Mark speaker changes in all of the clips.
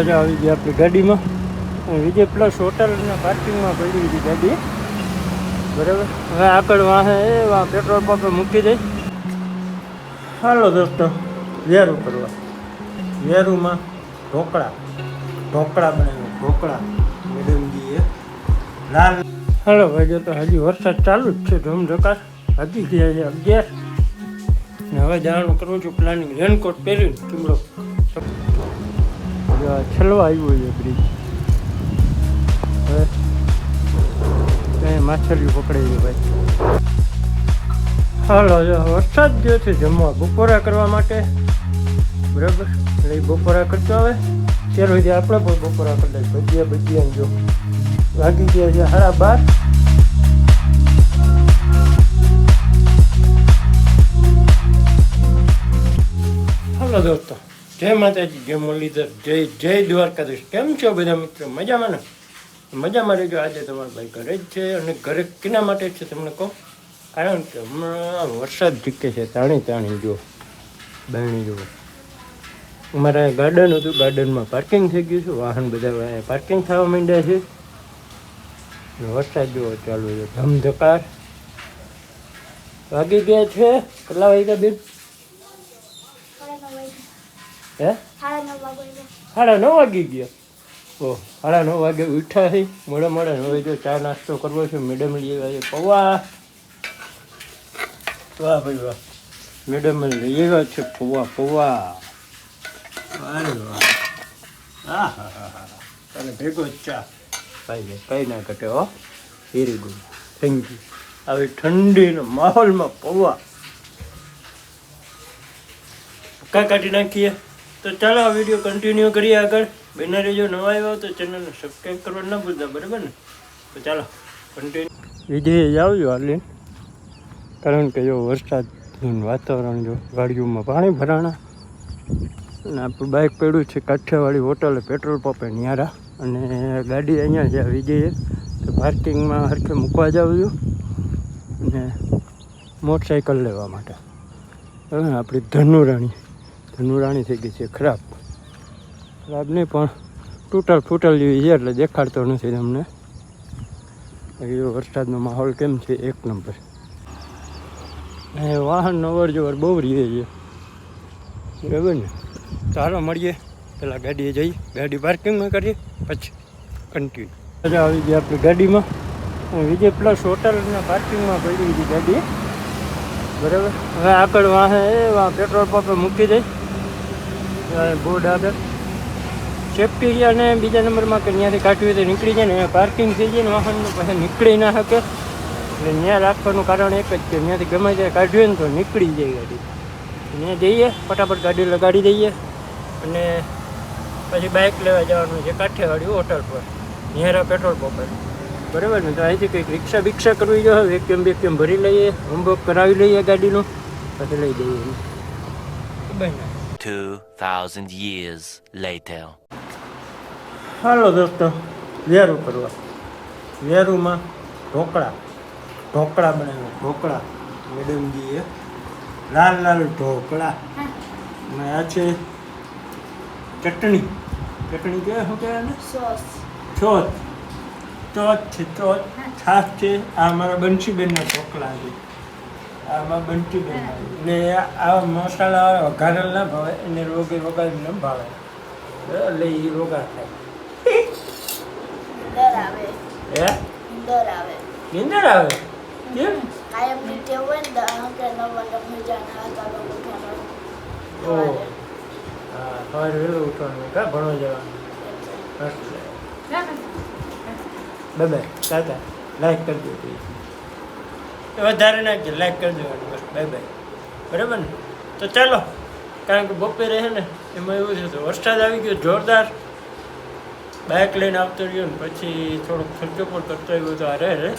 Speaker 1: આજે આવી ગઈ આપણી ગાડીમાં. વિજય પ્લસ હોટલના પાર્કિંગમાં પડી હતી ગાડી. બરાબર? હવે આગળ વાહે એ વા પેટ્રોલ પંપે મૂકી દઈ હાલો દોસ્તો, વેરું કરવા. વેરુમાં ઢોકળા. ઢોકળા બનાવ્યા ઢોકળા. મેડમજીએ લાલ. હાલો ભાઈ તો હજી વરસાદ ચાલુ જ છે, ધૂમધકાર. હજી ગયા છે અગિયાર. ને હવે જવાનું કરું છું પ્લાનિંગ રેનકોટ પહેર્યું ચૂમડો જો છેલ્લો આવ્યો છે બ્રિજ હવે ત્યાં માછલીઓ પકડાઈ છે ભાઈ. હાલો વરસાદ ગયો છે જમવા. બપોરા કરવા માટે. બરાબર? એટલે બપોરા કરતો આવે ત્યારે સુધી આપણે પણ બપોરા કરતા ભજીયા ભજીયા જો. લાગી ગયા છે સાડા બાર. હાલો, દોસ્તો. જય માતાજી, જય મુરલીધર, જય જય દ્વારકાધીશ. કેમ છો બધા મિત્રો? મજામાં ને? મજામાં રહેજો. આજે તમારા ભાઈ ઘરે જ છે અને ઘરે કેના માટે છે તમને કહો? કારણ કે હમણાં વરસાદ જીકે છે, તાણી તાણી જો બહેણી જુઓ. અમારે ગાર્ડન હતું, ગાર્ડનમાં પાર્કિંગ થઈ ગયું છે. વાહન બધા પાર્કિંગ થવા માંડ્યા છે. વરસાદ જુઓ, ચાલુ છે. ધમધકાર. વાગી ગયા છે, કેટલા વાગ્યા બેન? હે? સાડા નવ વાગી ગયા. ઓ સાડા નવ વાગે ઉઠા છે મોડા મોડા હવે જો ચા નાસ્તો કરવો છે મેડમ લઈ આવ્યો પૌવા. વાહ ભાઈ વાહ. મેડમ લઈ આવ્યા છે પૌવા પૌવા. અરે વાહ. અને ભેગો ચા. ભાઈ કઈ ના ઘટે હો. વેરી ગુડ થેન્ક યુ આવી ઠંડીના માહોલમાં પૌવા. કાંઈ કાઢી નાખીએ? તો ચાલો આ વીડિયો કન્ટિન્યુ કરીએ આગળ. બેન જો નવા આવ્યા તો ચેનલને સબસ્ક્રાઈબ કરવા ના ભૂલતા, બરાબર ને? તો ચાલો કન્ટિન્યુ વિજય આવ્યો હાલીને. કારણ કે જો વરસાદનું વાતાવરણ જો ગાડીઓમાં પાણી ભરાણા. અને આપણું બાઇક પડ્યું છે કાઠિયાવાડી હોટલે પેટ્રોલ પંપે ન્યારા. અને ગાડી અહીંયા છે વિજયે. તો પાર્કિંગમાં હરખે મૂકવા જાઉં છું અને મોટરસાઇકલ લેવા માટે. હવે આપણી ધનુરાણી ધનુરાણી થઈ ગઈ છે, ખરાબ. ખરાબ નહીં પણ તૂટલ ફૂટલ જેવી છે એટલે દેખાડતો નથી તમને. બાકી વરસાદનો માહોલ કેમ છે? એક નંબર. એ વાહનનો અવર જવર બહુ રહીએ છે. બરાબર ને? ચાલો મળીએ. પેલા ગાડીએ જઈએ ગાડી પાર્કિંગમાં કરીએ. પછી કન્ટિન્યુ આવી ગઈ આપણી ગાડીમાં. વિજય પ્લસ હોટલના પાર્કિંગમાં પડી હતી ગાડી. બરાબર? હવે આગળ વાહે, એ પેટ્રોલ પંપે મૂકી દઈ બોર્ડ આગળ સેફટી અને બીજા નંબરમાં કે ત્યાંથી કાઢવી હોય તો નીકળી જાય ને પાર્કિંગ થઈ જાય ને, વાહનનું પછી નીકળી ના શકે. એટલે ત્યાં રાખવાનું કારણ એક જ કે ત્યાંથી ગમે ત્યારે કાઢવીએ ને તો નીકળી જાય ગાડી. ત્યાં જઈએ, ફટાફટ ગાડી લગાડી દઈએ અને પછી બાઇક લેવા જવાનું છે કાઠિયાવાડી હોટલ પર નેહરા પેટ્રોલ પંપ બરાબર ને? તો અહીંથી કંઈક રિક્ષા બિક્ષા કરવી જોઈએ વેક્યુમ વેક્યુમ ભરી લઈએ હોમવર્ક કરાવી લઈએ ગાડીનું, પછી લઈ જઈએ. ખબર ને?
Speaker 2: 2,000 years later.
Speaker 1: હાલો દોસ્તો વેરું કરવા. વેરુમાં ઢોકળા. ઢોકળા બનાવ્યા ઢોકળા. મેડમજીએ લાલ લાલ ઢોકળા. અને આ છે ચટણી. ચટણી કે શું કહેવાય ને ચોથ. ચોથ છે ચોથ. છાશ છે. આ અમારા બંશીબેનના ઢોકળા છે. આ અમારા બંસીબેન ને આ મસાલા વઘારેલ ના ભાવે એને રોગે વગાડી ન ભાવે એટલે એ રોગા થાય હે નીંદર આવે કેમ ઓ હા સવારે વહેલું ઉઠવાનું કા ભણવા જવાનું એટલે બે બે લાઈક કરી દો please. એ વધારે નાખજો લાઈક કરી દેવાનું બસ બાય બાય બરાબર ને? તો ચાલો કારણ કે બપોરે છે ને એમાં એવું છે તો વરસાદ આવી ગયો જોરદાર. બાઇક લઈને આવતો રહ્યો ને પછી થોડોક ખર્ચો પણ કરતો આવ્યો તો અરે રે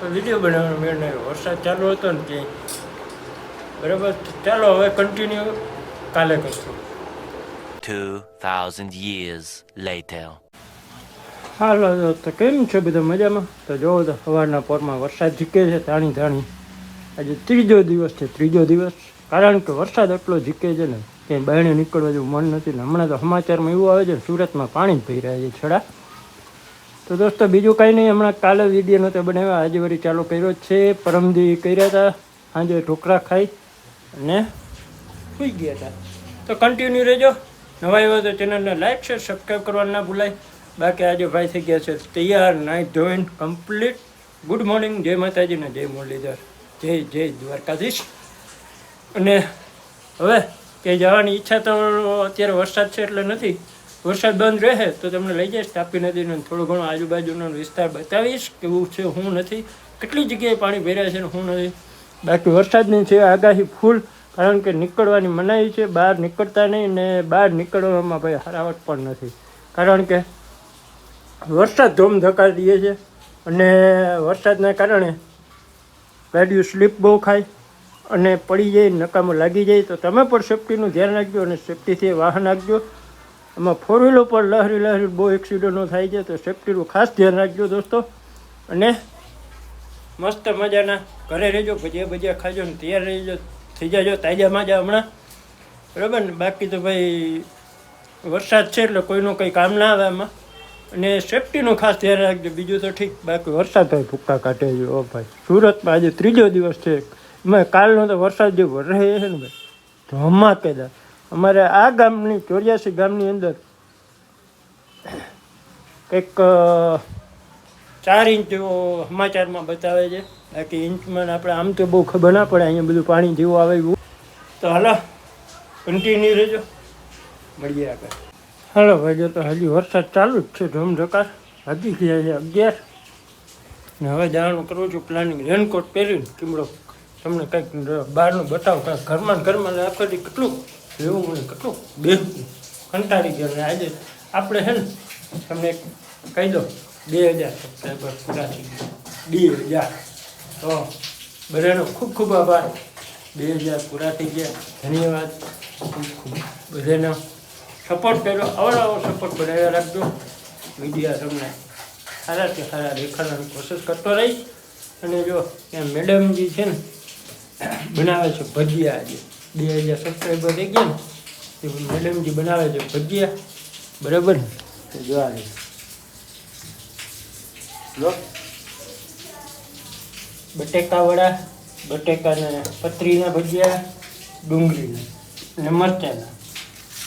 Speaker 1: તો વીડિયો બનાવવાનો મેળ નહીં. વરસાદ ચાલુ હતો ને ત્યાં. બરાબર? ચાલો હવે કન્ટિન્યુ કાલે કરશું.
Speaker 2: 2,000 years later.
Speaker 1: હાલો, તો કેમ છે બધા મજામાં? તો જોવો તો સવારના પોરમાં વરસાદ ઝીકે છે તાણી તાણી આજે ત્રીજો દિવસ છે, ત્રીજો દિવસ. કારણ કે વરસાદ એટલો ઝીકે છે ને, ક્યાંય બહેણે નીકળવા જેવું મન નથી. ને હમણાં તો સમાચારમાં એવું આવે છે ને, સુરતમાં પાણી જ ભરી રહ્યા છે છડા. તો દોસ્તો, બીજું કાંઈ નહીં, હમણાં કાલે વીડિયો નહોતો બનાવ્યા. આજે વળી ચાલુ કર્યો છે. પરમદી કર્યા હતા સાંજે ઢોકળા ખાઈ અને સુઈ ગયા હતા તો કન્ટિન્યુ રહેજો. નવા એવા તો ચેનલને લાઈક છે સબસ્ક્રાઈબ કરવાનું ના ભૂલાય. બાકી આજે ભાઈ થઈ ગયા છે, તૈયાર, નાઈ ધોઈને કમ્પ્લીટ ગુડ મોર્નિંગ જય માતાજી ને જય મુરલીધર. જય જય દ્વારકાધીશ. અને હવે કે જવાની ઈચ્છા તો અત્યારે વરસાદ છે એટલે નથી. વરસાદ બંધ રહે તો તમને લઈ જઈશ, તાપી નદીનો થોડો ઘણો આજુબાજુનો વિસ્તાર બતાવીશ કેવું છે, હું નથી. કેટલી જગ્યાએ પાણી ભર્યા છે ને હું નથી. બાકી વરસાદની છે આગાહી ફૂલ, કારણ કે નીકળવાની મનાઈ છે, બહાર નીકળતા નહીં ને બહાર નીકળવામાં ભાઈ હરાવટ પણ નથી. કારણ કે વરસાદ ધોમ ધકા દે છે અને વરસાદના કારણે ગાડીઓ સ્લીપ બહુ ખાય અને પડી જાય, નકામો લાગી જાય. તો તમે પણ સેફટીનું ધ્યાન રાખજો અને સેફટીથી વાહન રાખજો એમાં ફોર વ્હીલર પર લહેરી લહેરી બહુ એક્સિડન્ટો થાય છે, તો સેફટીનું ખાસ ધ્યાન રાખજો દોસ્તો. અને મસ્ત મજાના ઘરે રહેજો, ભજીયા ભજીયા ખાજો ને તૈયાર રહેજો, થઈ જાજો તાજા માજા હમણાં. બરાબર ને? બાકી તો ભાઈ વરસાદ છે એટલે કોઈનું કંઈ કામ ના આવે એમાં અને સેફટીનું ખાસ ધ્યાન રાખજો. બીજું તો ઠીક, બાકી વરસાદ થાય ભૂક્કા કાઢે છે. ઓ ભાઈ, સુરતમાં આજે ત્રીજો દિવસ છે. એમાં કાલનો તો વરસાદ જે રહે છે ને ભાઈ, ધમાકેદાર. અમારે આ ગામની, ચોર્યાસી ગામની અંદર કંઈક ચાર ઇંચ સમાચારમાં બતાવે છે. બાકી ઇંચમાં આપણે આમ તો બહુ ખબર ના પડે, અહીંયા બધું પાણી જેવું આવે એવું. તો હાલો કન્ટિન્યુ રહેજો. મળીએ આગળ. હાલો ભાઈ તો હજી વરસાદ ચાલુ જ છે ધમધકાર હજી ગયા છે અગિયાર. ને હવે જવાનું કરવું છું પ્લાનિંગ રેનકોટ પહેરીને કીમડો. તમને કંઈક બહારનું બતાવો કાંઈક ઘરમાં ઘરમાં આખો કેટલું લેવું મને કેટલું બે કંટાળી ગયા ને આજે આપણે છે ને, તમને કહી દો બે હજાર સબસ્ક્રાઈબર પૂરા થઈ ગયા. બે હજાર. તો બધાનો ખૂબ ખૂબ આભાર. બે હજાર પૂરા થઈ ગયા. ધન્યવાદ. ખૂબ ખૂબ બધાનો. સપોર્ટ કર્યો. અવારનવાર સપોર્ટ બનાવ્યા. રાખજો મીડિયા તમને સારાથી સારા દેખાડવાની કોશિશ કરતો રહીશ અને જો ત્યાં મેડમજી છે ને, બનાવે છે ભજીયા આજે. બે હજાર સબસ્ક્રાઈબર થઈ ગયા ને, એ મેડમજી બનાવે છે ભજીયા, બરાબર ને? તો જો આ જો. બટેકા વડા બટેકાના પતરીના ભજીયા, ડુંગળીના અને મરચાના.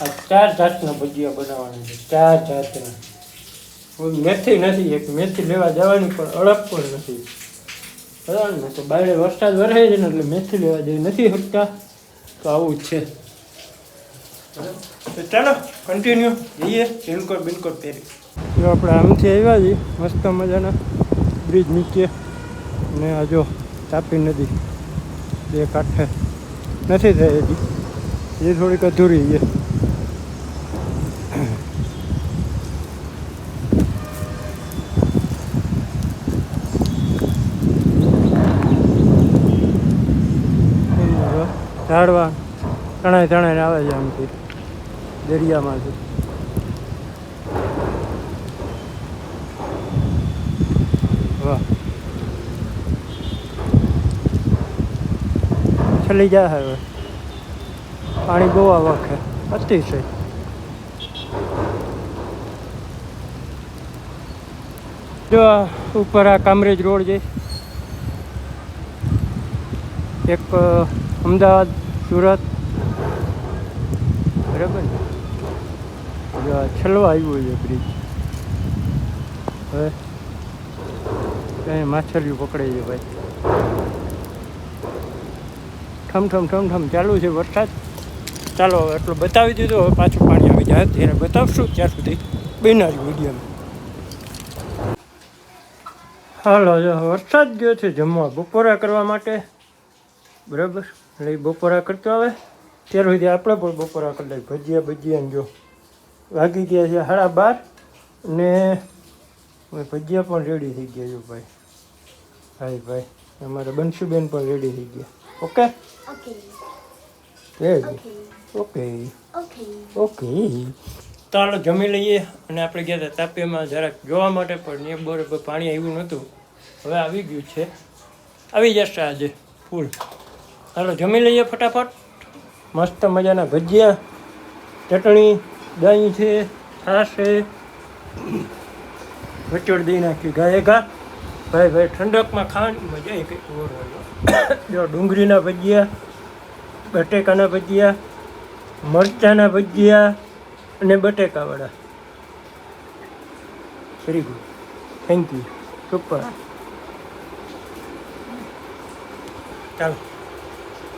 Speaker 1: આ ચાર જાતના ભજીયા બનાવવાના છે ચાર જાતના. કોઈ મેથી નથી એક મેથી લેવા જવાની પણ અડપ પણ નથી. બરાબર ને? તો બારે વરસાદ વરસે છે ને એટલે મેથી લેવા જઈ નથી શકતા. તો આવું જ છે? તો ચાલો કન્ટિન્યુ જઈએ બિલકુલ બિલકુલ પહેરી. જો આપણે આમથી આવ્યા છીએ મસ્ત મજાના બ્રિજ નીચે. ને આ જો તાપી નદી બે કાંઠે. નથી થઈ હજી. એ થોડીક અધૂરી છે. તણાઈ તણાઈને આવે છે આમથી દરિયામાંથી વાહ. છેલ્લી જાય હવે. પાણી બહુ આવક અતિશય. જો ઉપર આ કામરેજ રોડ છે. એક અમદાવાદ, સુરત બરાબર ને? છલવા આવ્યો છે બ્રિજ હવે ત્યાં માછલીઓ પકડે છે ભાઈ. ઠમ ઠમ ઠમ ઠમ, ચાલુ છે વરસાદ. ચાલો એટલું બતાવી દીધું, હવે પાછું પાણી આવી જાય. ત્યારે બતાવશું ત્યાં સુધી બેનારી વિડીયોમાં. હાલો વરસાદ ગયો છે જમવા. બપોરા કરવા માટે. બરાબર? એટલે બપોરા કરતો આવે. ત્યાર સુધી આપણે પણ બપોરા કરી લઈએ ભજીયા ભજીયાને જો વાગી ગયા છે સાડા બાર ને ભજીયા પણ રેડી થઈ ગયા જો ભાઈ. ભાઈ ભાઈ અમારે બંશુબેન પણ રેડી થઈ ગયા. ઓકે
Speaker 3: ઓકે ઓકે
Speaker 1: હાલો જમી લઈએ અને આપણે ગયા હતા તાપીમાં જરાક જોવા માટે પણ એ બરોબર પાણી આવ્યું નહોતું. હવે આવી ગયું છે. આવી જશે આજે ફૂલ. હાલો જમી લઈએ ફટાફટ. મસ્ત મજાના ભજીયા, ચટણી, દહીં છે, છાશ છે. વચોડ દઈ નાખી ગાય ગા ભાઈ ભાઈ, ઠંડકમાં ખાવાની મજા એ કંઈક ઓર જો ડુંગળીના ભજીયા, બટેકાના ભજીયા, મરચાના ભજીયા અને બટેકાવાળા. Very good thank you super ચાલો.